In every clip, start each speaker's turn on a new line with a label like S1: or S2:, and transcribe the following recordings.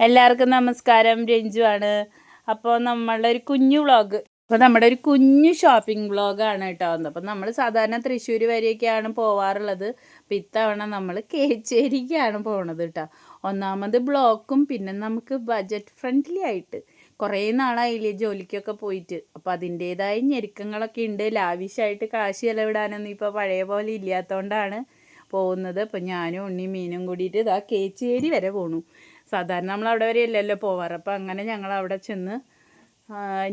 S1: എല്ലാവർക്കും നമസ്കാരം. രഞ്ജു ആണ്. അപ്പോൾ നമ്മളുടെ ഒരു കുഞ്ഞു വ്ളോഗ് അപ്പോൾ നമ്മുടെ ഒരു കുഞ്ഞു ഷോപ്പിംഗ് വ്ളോഗാണ് കേട്ടോ അപ്പോൾ നമ്മൾ സാധാരണ തൃശ്ശൂർ വരെയൊക്കെയാണ് പോവാറുള്ളത്. അപ്പോൾ ഇത്തവണ നമ്മൾ കേച്ചേരിക്കാണ് പോണത് കേട്ടോ. ഒന്നാമത് ബ്ലോക്കും പിന്നെ നമുക്ക് ബജറ്റ് ഫ്രണ്ട്ലി ആയിട്ട് കുറേ നാളായില്ലേ ജോലിക്കൊക്കെ പോയിട്ട്. അപ്പോൾ അതിന്റേതായ ഞെരുക്കങ്ങളൊക്കെ ഉണ്ട്. ലാവിഷായിട്ട് കാശ് ചിലവിടാനൊന്നും ഇപ്പോൾ പഴയ പോലെ ഇല്ലാത്തതുകൊണ്ടാണ് പോകുന്നത്. അപ്പോൾ ഞാനും ഉണ്ണി മീനും കൂടിയിട്ട് ഇതാ കേച്ചേരി വരെ പോണു. സാധാരണ നമ്മൾ അവിടെ വരെ അല്ലല്ലോ പോവാറ്. അപ്പോൾ അങ്ങനെ ഞങ്ങൾ അവിടെ ചെന്ന്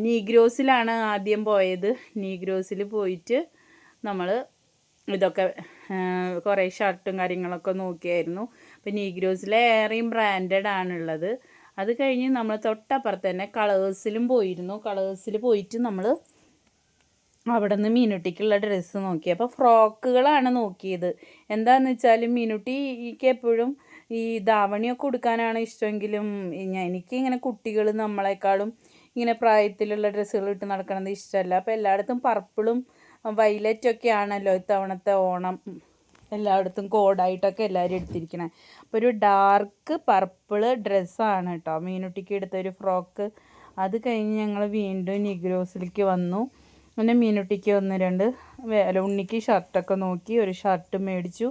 S1: നീഗ്രോസിലാണ് ആദ്യം പോയത്. നീഗ്രോസിൽ പോയിട്ട് നമ്മൾ ഇതൊക്കെ കുറേ ഷർട്ടും കാര്യങ്ങളൊക്കെ നോക്കിയായിരുന്നു. അപ്പോൾ നീഗ്രോസിലെ ഏറെയും ബ്രാൻഡഡ് ആണുള്ളത്. അത് കഴിഞ്ഞ് നമ്മൾ തൊട്ടപ്പുറത്ത് തന്നെ കളേഴ്സിലും പോയിരുന്നു. കളേഴ്സിൽ പോയിട്ട് നമ്മൾ അവിടെ നിന്ന് മീനുട്ടിക്കുള്ള ഡ്രസ്സ് നോക്കി. അപ്പോൾ ഫ്രോക്കുകളാണ് നോക്കിയത്. എന്താണെന്ന് വെച്ചാൽ മീനുട്ടിക്ക് എപ്പോഴും ഈ ദാവണിയൊക്കെ ഉടുക്കാനാണ് ഇഷ്ടമെങ്കിലും എനിക്ക് ഇങ്ങനെ കുട്ടികൾ നമ്മളെക്കാളും ഇങ്ങനെ പ്രായത്തിലുള്ള ഡ്രസ്സുകൾ ഇട്ട് നടക്കണത് ഇഷ്ടമല്ല. അപ്പോൾ എല്ലായിടത്തും പർപ്പിളും വൈലറ്റൊക്കെ ആണല്ലോ ഇത്തവണത്തെ ഓണം. എല്ലായിടത്തും കോഡായിട്ടൊക്കെ എല്ലാവരും എടുത്തിരിക്കണേ. അപ്പോൾ ഒരു ഡാർക്ക് പർപ്പിൾ ഡ്രസ്സാണ് കേട്ടോ. മീനുട്ടിക്ക് എടുത്തൊരു ഫ്രോക്ക്. അത് കഴിഞ്ഞ് ഞങ്ങൾ വീണ്ടും നിഗ്രോസിലേക്ക് വന്നു. പിന്നെ മീനുട്ടിക്ക് ഒന്ന് രണ്ട് വേല ഉണ്ണിക്ക് ഷർട്ടൊക്കെ നോക്കി ഒരു ഷർട്ട് മേടിച്ചു.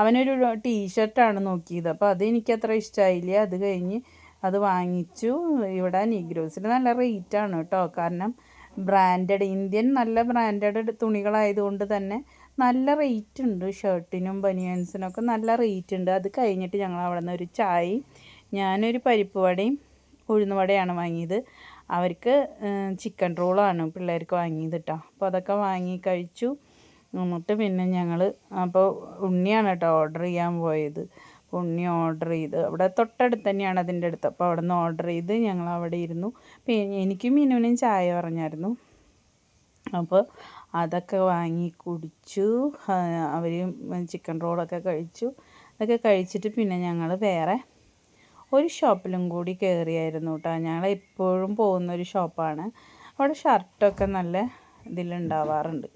S1: അവനൊരു ടീഷർട്ടാണ് നോക്കിയത്. അപ്പോൾ അത് എനിക്ക് അത്ര ഇഷ്ടമായില്ല അത് കഴിഞ്ഞ് അത് വാങ്ങിച്ചു. ഇവിടെ നീഗ്രോസിന് നല്ല റേറ്റാണ് കേട്ടോ. കാരണം ബ്രാൻഡഡ് ഇന്ത്യൻ നല്ല ബ്രാൻഡഡ് തുണികളായതുകൊണ്ട് തന്നെ നല്ല റേറ്റ് ഉണ്ട്. ഷർട്ടിനും ബനിയൻസിനൊക്കെ നല്ല റേറ്റ് ഉണ്ട്. അത് കഴിഞ്ഞിട്ട് ഞങ്ങൾ അവിടെ നിന്ന് ഒരു ചായയും ഞാനൊരു പരിപ്പ് വടയും ഉഴുന്നുവടയാണ് വാങ്ങിയത്. അവർക്ക് ചിക്കൻ റോളാണ് പിള്ളേർക്ക് വാങ്ങിയത് കേട്ടോ അപ്പോൾ അതൊക്കെ വാങ്ങി കഴിച്ചു. എന്നിട്ട് പിന്നെ ഞങ്ങൾ അപ്പോൾ ഉണ്ണിയാണ് കേട്ടോ ഓർഡർ ചെയ്യാൻ പോയത്. അപ്പോൾ ഉണ്ണി ഓർഡർ ചെയ്ത് അവിടെ തൊട്ടടുത്ത് തന്നെയാണ് അതിന്റെ അടുത്ത്. അപ്പോൾ അവിടെ നിന്ന് ഓർഡർ ചെയ്ത് ഞങ്ങൾ അവിടെ ഇരുന്നു. പിന്നെ എനിക്കും മിനുവിനും ചായ പറഞ്ഞായിരുന്നു. അപ്പോൾ അതൊക്കെ വാങ്ങി കുടിച്ചു. അവർ ചിക്കൻ റോളൊക്കെ കഴിച്ചു. അതൊക്കെ കഴിച്ചിട്ട് പിന്നെ ഞങ്ങൾ വേറെ ഒരു ഷോപ്പിലും കൂടി കയറിയായിരുന്നു കേട്ടോ ഞങ്ങൾ എപ്പോഴും പോകുന്ന ഒരു ഷോപ്പാണ്. അവിടെ ഷർട്ടൊക്കെ നല്ല ഇതിലുണ്ടാവാറുണ്ട്.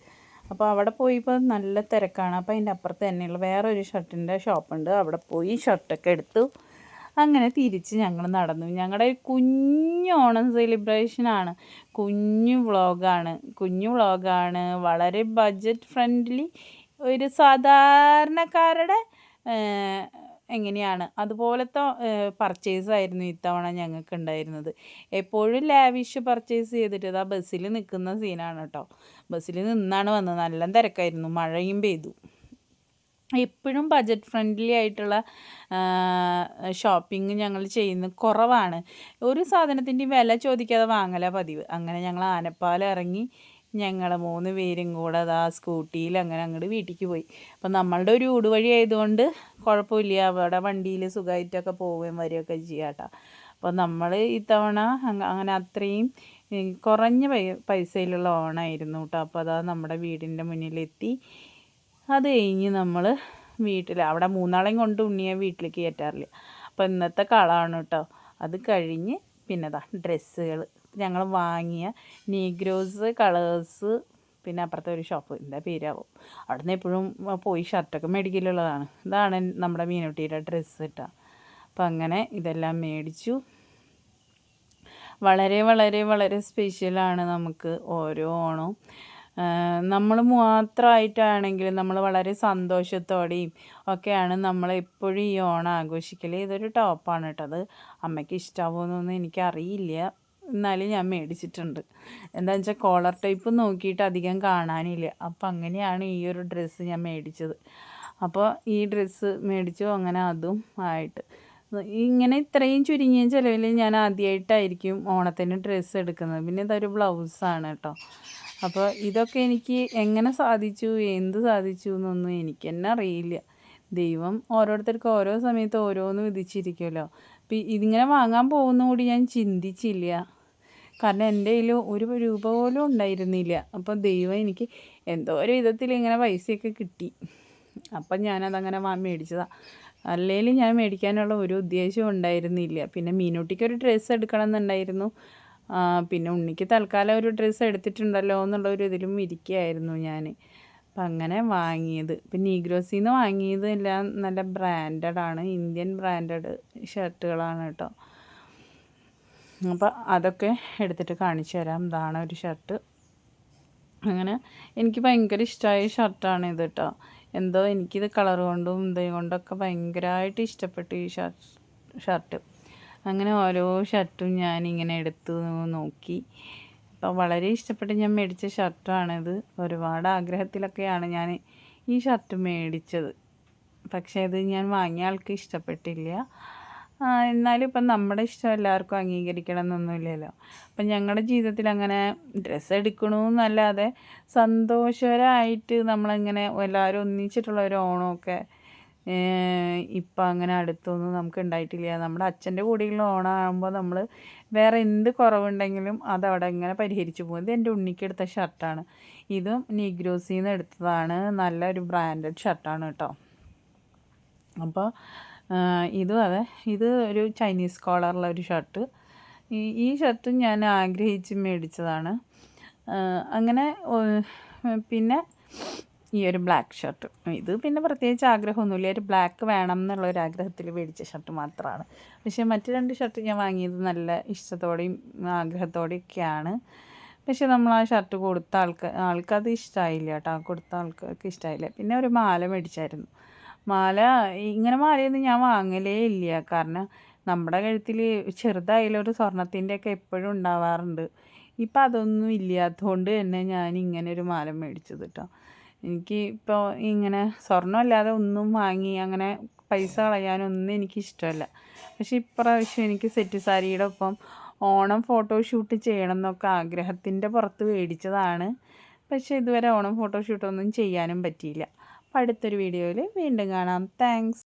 S1: അപ്പോൾ അവിടെ പോയിപ്പോൾ നല്ല തിരക്കാണ്. അപ്പോൾ അതിന്റെ അപ്പുറത്ത് തന്നെയുള്ള വേറെ ഒരു ഷർട്ടിന്റെ ഷോപ്പുണ്ട്. അവിടെ പോയി ഷർട്ടൊക്കെ എടുത്തു. അങ്ങനെ തിരിച്ച് ഞങ്ങൾ നടന്നു. ഞങ്ങളുടെ ഒരു കുഞ്ഞു ഓണം സെലിബ്രേഷനാണ്. കുഞ്ഞു വ്ളോഗാണ്. കുഞ്ഞു വ്ളോഗാണ്. വളരെ ബഡ്ജറ്റ് ഫ്രണ്ട്ലി ഒരു സാധാരണക്കാരുടെ എങ്ങനെയാണ്? അതുപോലത്തെ പർച്ചേസ് ആയിരുന്നു ഇത്തവണ ഞങ്ങൾക്ക് ഉണ്ടായിരുന്നത് എപ്പോഴും ലാവിഷ് പർച്ചേസ് ചെയ്തിട്ട് ഇതാ ബസ്സിൽ നിൽക്കുന്ന സീനാണ് കേട്ടോ ബസ്സിൽ നിന്നാണ് വന്നത്. നല്ല തിരക്കായിരുന്നു. മഴയും പെയ്തു. എപ്പോഴും ബജറ്റ് ഫ്രണ്ട്ലി ആയിട്ടുള്ള ഷോപ്പിംഗ് ഞങ്ങൾ ചെയ്യുന്ന കുറവാണ്. ഒരു സാധനത്തിന്റെ വില ചോദിക്കാതെ വാങ്ങല പതിവ്. അങ്ങനെ ഞങ്ങൾ ആനപ്പാലം ഇറങ്ങി ഞങ്ങൾ മൂന്ന് പേരും കൂടെ അതാ സ്കൂട്ടിയിൽ അങ്ങനെ അങ്ങോട്ട് വീട്ടിലേക്ക് പോയി. അപ്പം നമ്മളുടെ ഒരു ഊടുവഴി ആയതുകൊണ്ട് കുഴപ്പമില്ല. അവിടെ വണ്ടിയിൽ സുഖമായിട്ടൊക്കെ പോവുകയും വരികയൊക്കെ ചെയ്യാട്ടോ. അപ്പോൾ നമ്മൾ ഇത്തവണ അങ്ങ- അങ്ങനെ അത്രയും കുറഞ്ഞ പൈസയിലുള്ള ഓണായിരുന്നു കേട്ടോ. അപ്പോൾ അതാ നമ്മുടെ വീടിന്റെ മുന്നിലെത്തി. അത് കഴിഞ്ഞ് നമ്മൾ വീട്ടിൽ അവിടെ മൂന്നാളെയും കൊണ്ട് ഉണ്ണിയെ വീട്ടിലേക്ക് കയറ്റാറില്ല. അപ്പോൾ ഇന്നത്തെ കളാണ് കേട്ടോ. അത് കഴിഞ്ഞ് പിന്നെ ദാ ഡ്രസ്സുകൾ ഞങ്ങൾ വാങ്ങിയ നീഗ്രോസ് കളേഴ്സ് പിന്നെ അപ്പുറത്തെ ഒരു ഷോപ്പ്. എന്താ പേരാവും? അവിടെ നിന്ന് എപ്പോഴും പോയി ഷർട്ടൊക്കെ മേടിക്കലുള്ളതാണ്. ഇതാണ് നമ്മുടെ മീനുട്ടിയുടെ ഡ്രസ്സ് കേട്ടോ അപ്പം അങ്ങനെ ഇതെല്ലാം മേടിച്ചു. വളരെ വളരെ വളരെ സ്പെഷ്യലാണ് നമുക്ക് ഓരോ ഓണവും. നമ്മൾ മാത്രമായിട്ടാണെങ്കിലും നമ്മൾ വളരെ സന്തോഷത്തോടെയും ഒക്കെയാണ് നമ്മൾ എപ്പോഴും ഈ ഓണം ആഘോഷിക്കൽ ഇതൊരു ടോപ്പാണ് കേട്ടോ അത്. അമ്മയ്ക്ക് ഇഷ്ടമാവുമെന്നൊന്നും എനിക്കറിയില്ല. എന്നാലും ഞാൻ മേടിച്ചിട്ടുണ്ട്. എന്താണെന്ന് വെച്ചാൽ കോളർ ടൈപ്പ് നോക്കിയിട്ട് അധികം കാണാനില്ല. അപ്പം അങ്ങനെയാണ് ഈ ഒരു ഡ്രസ്സ് ഞാൻ മേടിച്ചത്. അപ്പോൾ ഈ ഡ്രസ്സ് മേടിച്ചു അങ്ങനെ അതും ആയിട്ട്. ഇങ്ങനെ ഇത്രയും ചുരുങ്ങിയ ചിലവിൽ ഞാൻ ആദ്യമായിട്ടായിരിക്കും ഓണത്തിന് ഡ്രസ്സ് എടുക്കുന്നത്. പിന്നെ ഇതൊരു ബ്ലൗസാണ് കേട്ടോ അപ്പോൾ ഇതൊക്കെ എനിക്ക് എങ്ങനെ സാധിച്ചു എന്ത് സാധിച്ചു എന്നൊന്നും എനിക്ക് തന്നെ അറിയില്ല. ദൈവം ഓരോരുത്തർക്കും ഓരോ സമയത്ത് ഓരോന്ന് വിധിച്ചിരിക്കുമല്ലോ അപ്പം ഇതിങ്ങനെ വാങ്ങാൻ പോകുന്ന കൂടി ഞാൻ ചിന്തിച്ചില്ല. കാരണം എന്റെ കയ്യിൽ ഒരു രൂപ പോലും ഉണ്ടായിരുന്നില്ല. അപ്പോൾ ദൈവം എനിക്ക് എന്തോ ഒരു വിധത്തിൽ ഇങ്ങനെ പൈസയൊക്കെ കിട്ടി. അപ്പം ഞാനതങ്ങനെ വാ മേടിച്ചതാണ് അല്ലെങ്കിൽ ഞാൻ മേടിക്കാനുള്ള ഒരു ഉദ്ദേശവും ഉണ്ടായിരുന്നില്ല. പിന്നെ മീനൂട്ടിക്ക് ഒരു ഡ്രസ്സ് എടുക്കണം എന്നുണ്ടായിരുന്നു പിന്നെ ഉണ്ണിക്ക് തൽക്കാലം ഒരു ഡ്രസ്സ് എടുത്തിട്ടുണ്ടല്ലോ എന്നുള്ള ഒരു ഇതിലും ഇരിക്കുകയായിരുന്നു ഞാൻ. അപ്പം അങ്ങനെ വാങ്ങിയത്. ഇപ്പം നീഗ്രോസിൽ നിന്ന് വാങ്ങിയത് എല്ലാം നല്ല ബ്രാൻഡഡാണ് ഇന്ത്യൻ ബ്രാൻഡഡ് ഷർട്ടുകളാണ് കേട്ടോ. അപ്പോൾ അതൊക്കെ എടുത്തിട്ട് കാണിച്ചു തരാം. ഇതാണ് ഒരു ഷർട്ട് അങ്ങനെ എനിക്ക് ഭയങ്കര ഇഷ്ടമായ ഷർട്ടാണ് ഇത് കേട്ടോ എന്തോ എനിക്കിത് കളർ കൊണ്ടും ഇതേ കൊണ്ടൊക്കെ ഭയങ്കരമായിട്ട് ഇഷ്ടപ്പെട്ടു ഈ ഷർട്ട് ഷർട്ട് അങ്ങനെ ഓരോ ഷർട്ടും ഞാൻ ഇങ്ങനെ എടുത്തു നോക്കി. അപ്പോൾ വളരെ ഇഷ്ടപ്പെട്ട് ഞാൻ മേടിച്ച ഷർട്ടാണിത് ഒരുപാട് ആഗ്രഹത്തിലൊക്കെയാണ് ഞാൻ ഈ ഷർട്ട് മേടിച്ചത്. പക്ഷേ ഇത് ഞാൻ വാങ്ങിയ ആൾക്ക് ഇഷ്ടപ്പെട്ടില്ല. എന്നാലും ഇപ്പം നമ്മുടെ ഇഷ്ടം എല്ലാവർക്കും അംഗീകരിക്കണം എന്നൊന്നുമില്ലല്ലോ അപ്പം ഞങ്ങളുടെ ജീവിതത്തിൽ അങ്ങനെ ഡ്രസ്സ് എടുക്കണമെന്നല്ലാതെ സന്തോഷകരമായിട്ട് നമ്മളിങ്ങനെ എല്ലാവരും ഒന്നിച്ചിട്ടുള്ള ഒരു ഓണമൊക്കെ ഇപ്പം അങ്ങനെ അടുത്തൊന്നും നമുക്ക് ഉണ്ടായിട്ടില്ല. നമ്മുടെ അച്ഛന്റെ കൂടെയുള്ള ഓണമാകുമ്പോൾ നമ്മൾ വേറെ എന്ത് കുറവുണ്ടെങ്കിലും അതവിടെ ഇങ്ങനെ പരിഹരിച്ചു പോകും. ഇത് എന്റെ ഉണ്ണിക്കെടുത്ത ഷർട്ടാണ് ഇതും നീഗ്രോസിൽ നിന്ന് എടുത്തതാണ്. നല്ലൊരു ബ്രാൻഡഡ് ഷർട്ടാണ് കേട്ടോ. അപ്പോൾ ഇതും അതെ. ഇത് ഒരു ചൈനീസ് കോളറുള്ള ഒരു ഷർട്ട് ഈ ഷർട്ട് ഞാൻ ആഗ്രഹിച്ച് മേടിച്ചതാണ്. അങ്ങനെ പിന്നെ ഈ ഒരു ബ്ലാക്ക് ഷർട്ട് ഇത് പിന്നെ പ്രത്യേകിച്ച് ആഗ്രഹമൊന്നുമില്ല. ഒരു ബ്ലാക്ക് വേണം എന്നുള്ള ഒരു ആഗ്രഹത്തിൽ മേടിച്ച ഷർട്ട് മാത്രമാണ് പക്ഷേ മറ്റു രണ്ട് ഷർട്ട് ഞാൻ വാങ്ങിയത് നല്ല ഇഷ്ടത്തോടെയും ആഗ്രഹത്തോടെയൊക്കെയാണ്. പക്ഷെ നമ്മൾ ആ ഷർട്ട് കൊടുത്ത ആൾക്ക് ആൾക്കത് ഇഷ്ടമായില്ല കേട്ടോ. കൊടുത്ത ആൾക്കാർക്ക് ഇഷ്ടമായില്ല പിന്നെ ഒരു മാല മേടിച്ചായിരുന്നു. മാല ഇങ്ങനെ മാലയൊന്നും ഞാൻ വാങ്ങലേ ഇല്ല. കാരണം നമ്മുടെ കഴുത്തിൽ ചെറുതായാലും ഒരു സ്വർണത്തിന്റെയൊക്കെ എപ്പോഴും ഉണ്ടാവാറുണ്ട്. ഇപ്പം അതൊന്നും ഇല്ലാത്തതുകൊണ്ട് തന്നെ ഞാൻ ഇങ്ങനെ ഒരു മാല മേടിച്ചത് കേട്ടോ എനിക്ക് ഇപ്പോൾ ഇങ്ങനെ സ്വർണമല്ലാതെ ഒന്നും വാങ്ങി അങ്ങനെ പൈസ കളയാനൊന്നും എനിക്ക് ഇഷ്ടമല്ല. പക്ഷെ ഇപ്രാവശ്യം എനിക്ക് സെറ്റ് സാരിയുടെ ഒപ്പം ഓണം ഫോട്ടോഷൂട്ട് ചെയ്യണം എന്നൊക്കെ ആഗ്രഹത്തിന്റെ പുറത്ത് മേടിച്ചതാണ്. പക്ഷേ ഇതുവരെ ഓണം ഫോട്ടോഷൂട്ടൊന്നും ചെയ്യാനും പറ്റിയില്ല. അടുത്തൊരു വീഡിയോയിൽ വീണ്ടും കാണാം. താങ്ക്സ്.